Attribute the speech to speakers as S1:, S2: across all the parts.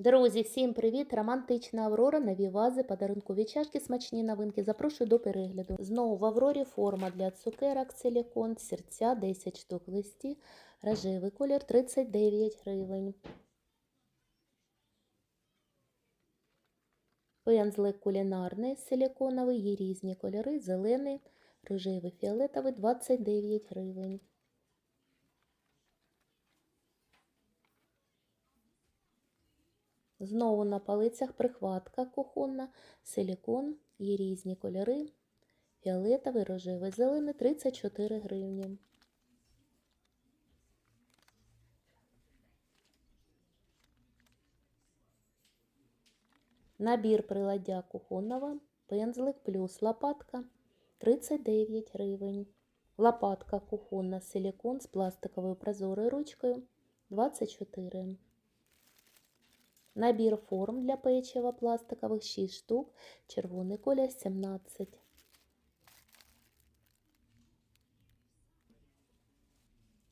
S1: Друзі, всім привіт! Романтична Аврора, нові вази, подарункові чашки, смачні новинки. Запрошую до перегляду. Знову в Аврорі форма для цукерок, силікон, серця, 10 штук листі, рожевий колір 39 гривень. Пензлик кулінарний силіконовий, є різні кольори, зелений, рожевий, фіолетовий 29 гривень. Знову на полицях прихватка кухонна, силікон, є різні кольори, фіолетовий, рожевий, зелений 34 гривні. Набір приладдя кухонного, пензлик плюс лопатка 39 гривень. Лопатка кухонна силікон з пластиковою прозорою ручкою 24 Набір форм для печива пластикових 6 штук, червоний колір 17.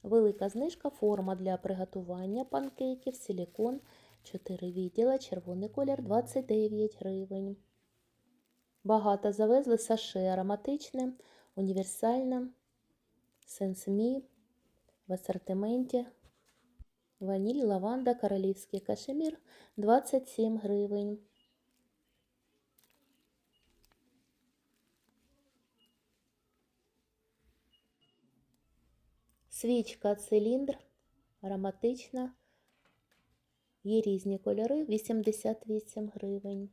S1: Велика знижка форма для приготування панкейків, силікон 4 відділа, червоний колір 29 гривень. Багато завезли саше ароматичне, універсальне, сенсмі в асортименті Ваніль, лаванда, королівський кашемір 27 гривень. Свічка циліндр ароматична. Є різні кольори 88 гривень.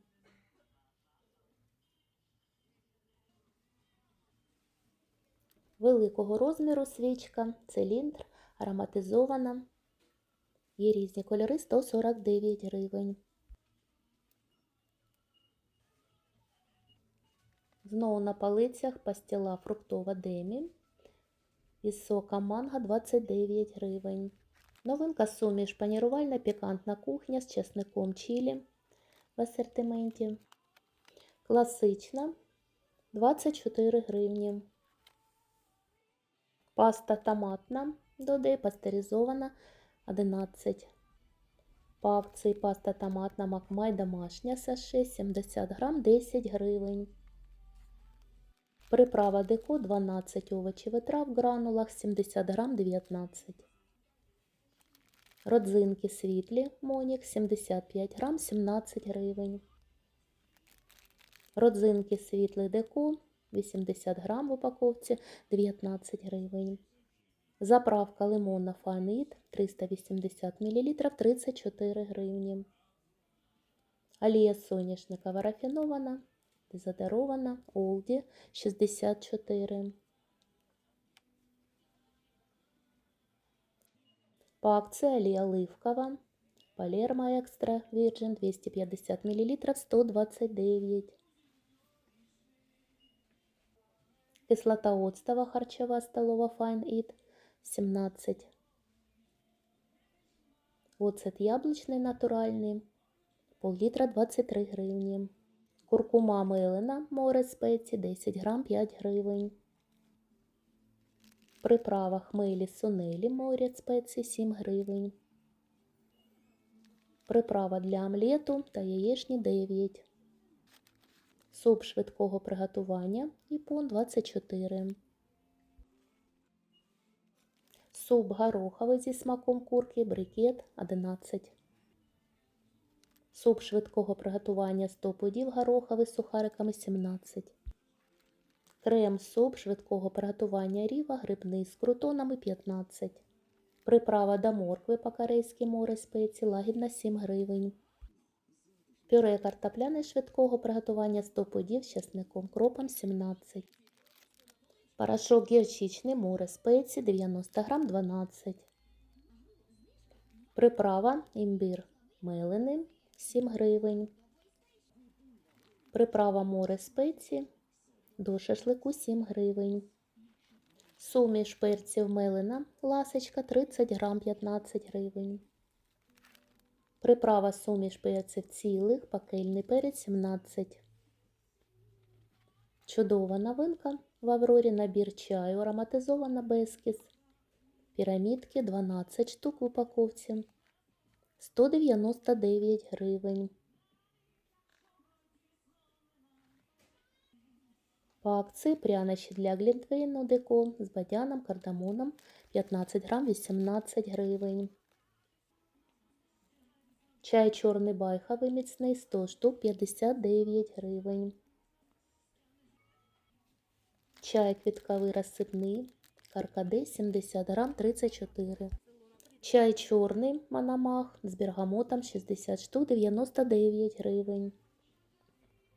S1: Великого розміру свічка, циліндр, ароматизована. Є різні кольори 149 гривень. Знову на полицях пастила фруктова демі із сока манго 29 гривень. Новинка суміш панірувальна пікантна кухня з чесником чилі в асортименті. Класична 24 гривні. Паста томатна додай пастеризована 11. Павці паста томатна макмай домашня саше 70 грам 10 гривень. Приправа деко 12 овочів і трав в гранулах 70 грам 19. Родзинки світлі Монік 75 грам 17 гривень. Родзинки світлий деко 80 грам в упаковці 19 гривень. Заправка лимонна фанит 380 мл 34 гривні. Олія соняшникова рафінована, дезодорована, Олді 64. По акції олія оливкова, Палермо Екстра Virgin 250 мл 129. Кислота оцтова харчова столова Fine Eat 17. Оцет яблучний натуральний, пол-літра 23 гривні. Куркума милина, море спеції 10 грам 5 гривень. Приправа хмелі сунелі, море спеції 7 гривень. Приправа для омлету та яєчні 9. Суп швидкого приготування іпон 24. Суп гороховий зі смаком курки, брикет 11. Суп швидкого приготування 100 подів гороховий з сухариками 17. Крем суп швидкого приготування ріва грибний з крутонами 15. Приправа до моркви по-корейськи море спеції лагідна 7 гривень. Пюре картопляне швидкого приготування 100 подів з часником кропом 17. Порошок гірчичний море спеції 90 грам 12. Приправа імбір мелений 7 гривень. Приправа море спеції до шашлику 7 гривень. Суміш перців мелена ласочка 30 грам 15 гривень. Приправа суміш перців цілих, пакельний перець 17. Чудова новинка в Аврорі набір чаю, ароматизована бескіс. Пірамідки 12 штук в упаковці. 199 гривень. По акції прянощі для глінтвейну деко з бадяном, кардамоном 15 грам 18 гривень. Чай чорний байховий міцний 100 штук 59 гривень. Чай квітковий розсипний каркаде 70 грам 34. Чай чорний Мономах з бергамотом 60 штук 99 гривень.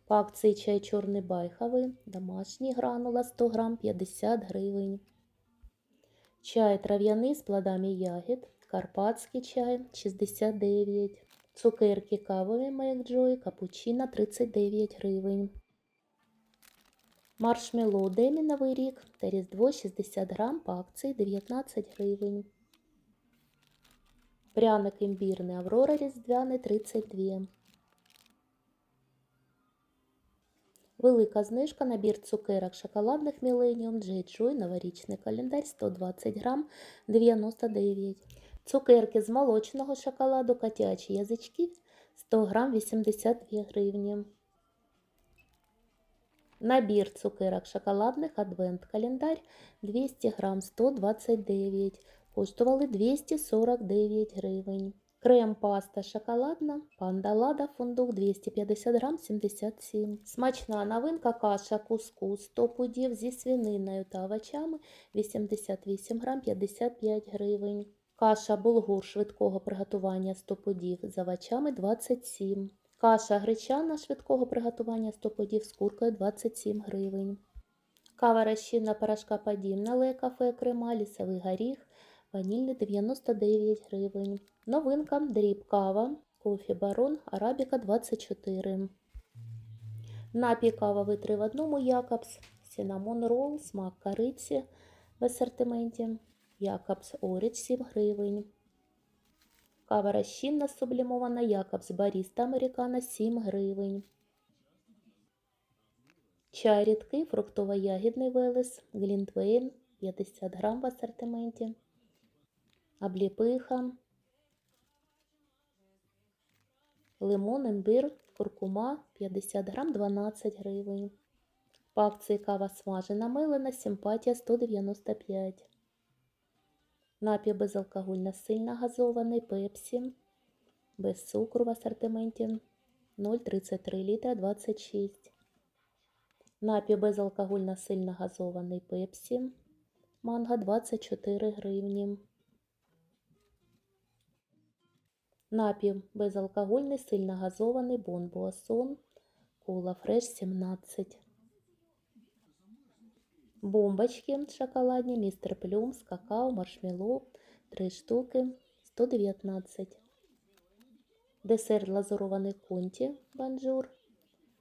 S1: По акції чай чорний байховий, домашній гранула 100 грам 50 гривень. Чай трав'яний з плодами ягід, карпатський чай 69. Цукерки кавові Мейк Джой, капучино 39 гривень. Маршмеллоу Демі Новий рік та Різдво 60 грам по акції 19 гривень. Пряник імбірний Аврора Різдвяний 32. Велика знижка набір цукерок шоколадних Millennium J. Joy новорічний календар 120 грам 99. Цукерки з молочного шоколаду котячі язички 100 грам 82 гривні. Набір цукерок шоколадних адвент календар 200 грам 129. Коштували 249 гривень. Крем паста шоколадна, пандалада фундук 250 грам 77. Смачна новинка каша кускус 100 пудів зі свининою та овочами 88 грам 55 гривень. Каша булгур швидкого приготування 100 пудів з овочами 27. Каша гречана швидкого приготування 100 подів з куркою 27 гривень. Кава розчинна порошка подібна ле кафе крема, лісовий горіх, ванільний 99 гривень. Новинка дріб кава, кофі барон, арабіка 24. Напій кавовий 3 в одному Якобс, Сінамон рол, смак кориці в асортименті. Якобс Оріч 7 гривень. Кава розчинна сублімована Якобс Баріста Американо 7 гривень. Чай рідкий фруктово-ягідний велес Глінтвейн 50 грам в асортименті. Обліпиха. Лимон, імбир, куркума 50 грам 12 гривень. По акції кава смажена милена, симпатія 195. Напій безалкогольно сильно газований, пепсі, без цукру в асортименті 0,33 літра 26. Напій безалкогольно сильно газований пепсі, манго 24 гривні. Напій безалкогольний сильно газований бонбуасон, кола фреш 17. Бомбочки шоколадні, містер Плюм з какао, маршмеллоу, 3 штуки, 119. Десерт глазурований конті банджур,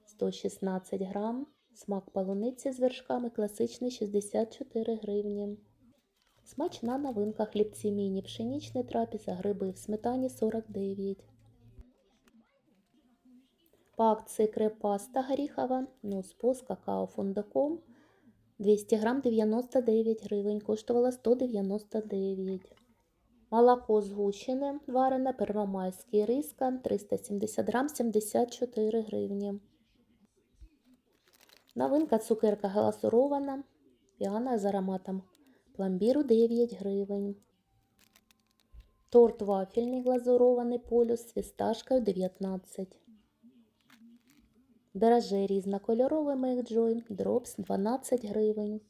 S1: 116 грам. Смак полуниці з вершками класичний 64 гривні. Смачна новинка хлібці міні, пшенічний трапеза, гриби в сметані 49. По акції крепаста горіхова, нуспо з какао фундуком 200 грам 99 гривень, коштувала 199. Молоко згущене, варене, первомайський риска 370 грам 74 гривні. Новинка цукерка гласурована, піана з ароматом пломбіру 9 гривень. Торт вафельний глазурований полюс з фісташкою 19. Драже різнокольоровий Мейкджой, дропс 12 гривень.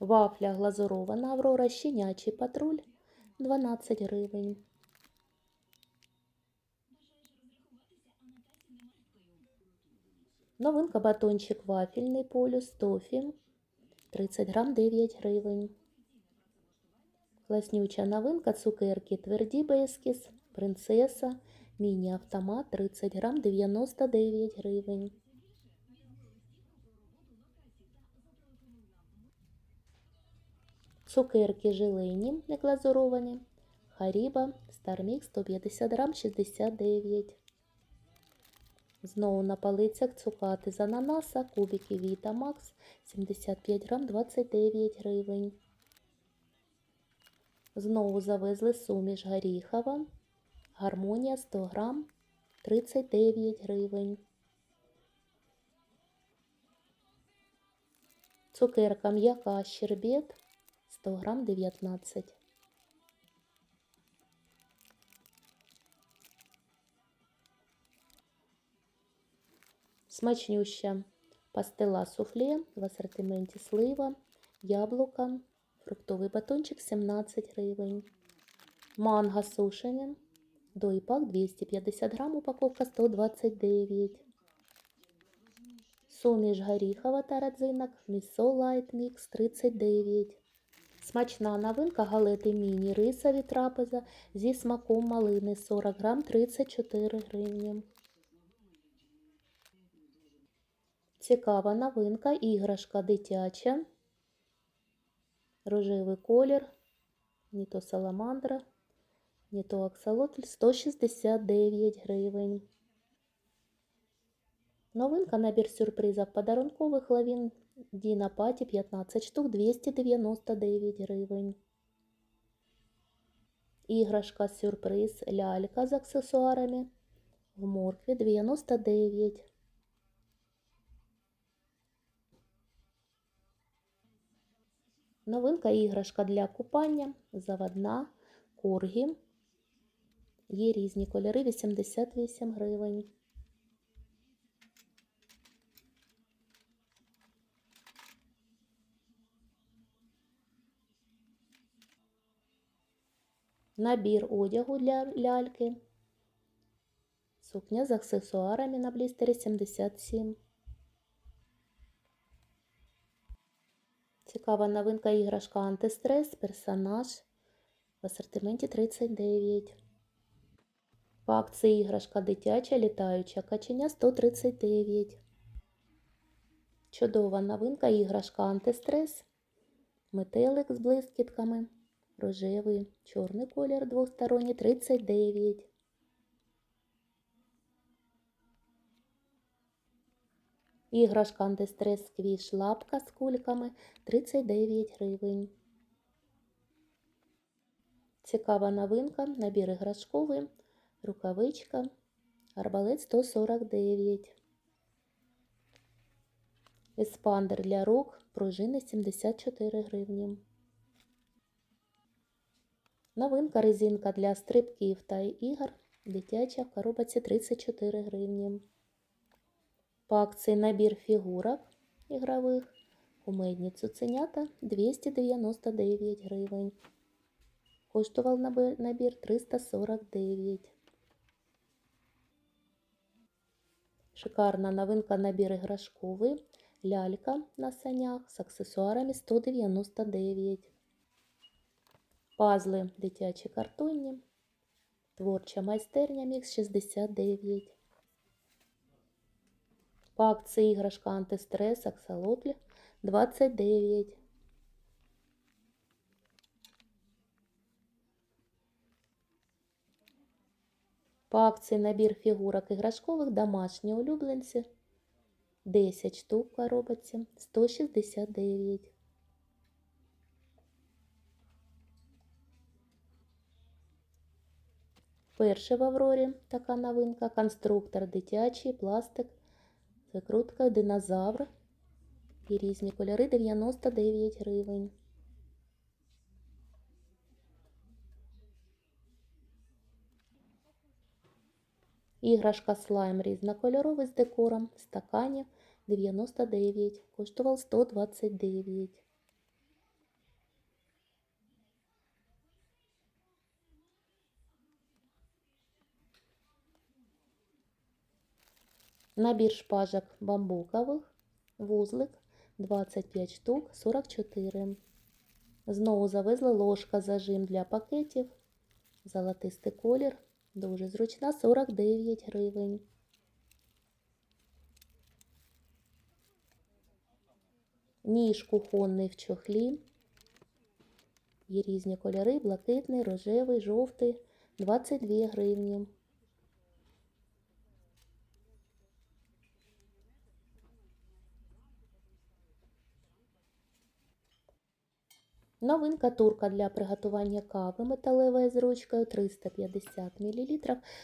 S1: Вафля глазурована Аврора щенячий патруль 12 гривень. Новинка батончик вафельний полюс тофі 30 грам 9 гривень. Класнюча новинка цукерки тверді бескіс, принцеса, міні-автомат 30 грам 99 гривень. Цукерки желені не глазуровані. Харіба, Стармік 150 грам 69. Знову на полицях цукати з ананаса, кубики Віта Макс 75 грам 29 гривень. Знову завезли суміш горіхова. Гармонія 100 грам 39 гривень. Цукерка м'яка щербет 100 грам 19. Смачнюща пастила суфле в асортименті слива, яблука, фруктовий батончик 17 гривень. Манго сушене, дойпак 250 грам, упаковка 129. Суміш горіхова та родзинок, місо лайт мікс 39. Смачна новинка галети міні рисові трапеза зі смаком малини 40 грам 34 гривні. Цікава новинка, іграшка дитяча. Рожевий колір, не то саламандра, не то аксолотль 169 гривень. Новинка набір сюрпризів подарункових лавін Діна Паті 15 штук 299 гривень. Іграшка сюрприз лялька з аксесуарами в моркві 99. Новинка іграшка для купання, заводна, коргі. Є різні кольори 88 гривень. Набір одягу для ляльки. Сукня з аксесуарами на блістері 77. Цікава новинка іграшка антистрес, персонаж в асортименті 39. Акції іграшка дитяча, літаюча каченя 139. Чудова новинка іграшка антистрес. Метелик з блискітками. Рожевий, чорний колір двосторонній 39. Іграшка антистрес сквіш лапка з кульками 39 гривень. Цікава новинка, набір іграшковий, рукавичка, арбалет 149. Еспандер для рук, пружини 74 гривні. Новинка резинка для стрибків та ігор. Дитяча в коробці 34 гривні. По акції набір фігурок ігрових. Кумедні цуценята 299 гривень. Коштував набір 349. Шикарна новинка набір іграшковий. Лялька на санях з аксесуарами 199. Пазли дитячі картонні. Творча майстерня мікс 69. По акції іграшка антистрес аксолотль 29. По акції набір фігурок іграшкових домашні улюбленці 10 штук коробці 169. Перше в Аврорі така новинка. Конструктор дитячий, пластик, закрутка, динозавр і різні кольори 99 гривень. Іграшка слайм різнокольоровий з декором, в стакані 99, коштував 129. Набір шпажок бамбукових, вузлик 25 штук 44. Знову завезли ложка зажим для пакетів. Золотистий колір. Дуже зручна 49 гривень. Ніж кухонний в чохлі. Є різні кольори, блакитний, рожевий, жовтий, 22 гривні. Новинка турка для приготування кави металева з ручкою 350 мл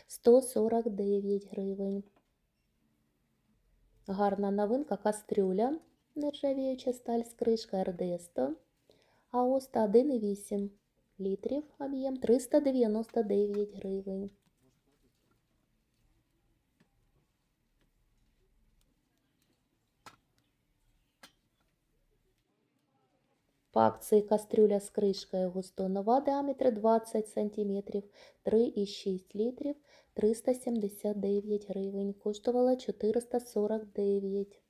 S1: 149 гривень. Гарна новинка кастрюля нержавіюча сталь з кришкою РД-100. АОСТА 1,8 літрів об'єм 399 гривень. По акції кастрюля з кришкою густонова діаметр 20 см 3,6 літрів 379 гривень. Коштувала 449.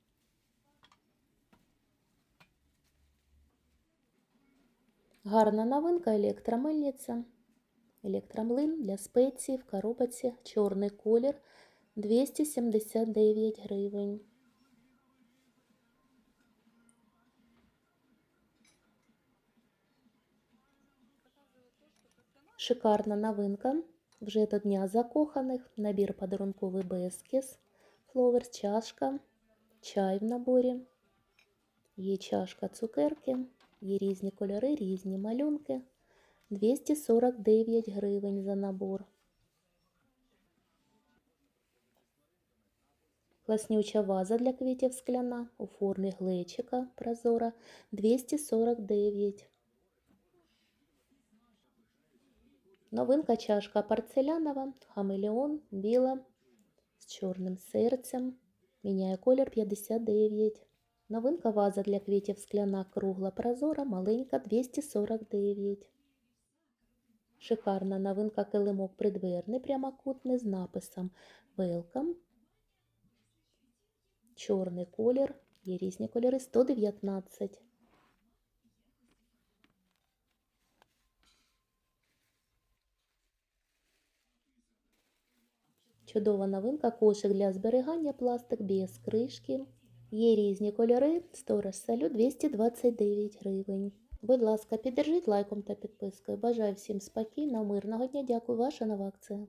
S1: Гарна новинка електромильниця. Електромлин для спеції в коробці чорний колір 279 гривень. Шикарна новинка. Вже до Дня закоханих. Набір подарунковий Бескіс. Фловерс, чашка, чай в наборі. Є чашка цукерки, є різні кольори, різні малюнки. 249 гривень за набор. Класнюча ваза для квітів скляна у формі глечика прозора 249. Новинка чашка порцелянова, хамелеон, біла з чорним серцем. Міняє колір 59. Новинка ваза для квітів скляна кругла прозора, маленька 249. Шикарна новинка килимок придверний прямокутний з написом Welcome. Чорний колір, є різні кольори 119. Чудова новинка, кошик для зберігання пластик без кришки. Є різні кольори, сторож салют 229 гривень. Будь ласка, піддержіть лайком та підпискою. Бажаю всім спокійного, мирного дня. Дякую, ваша нова акція.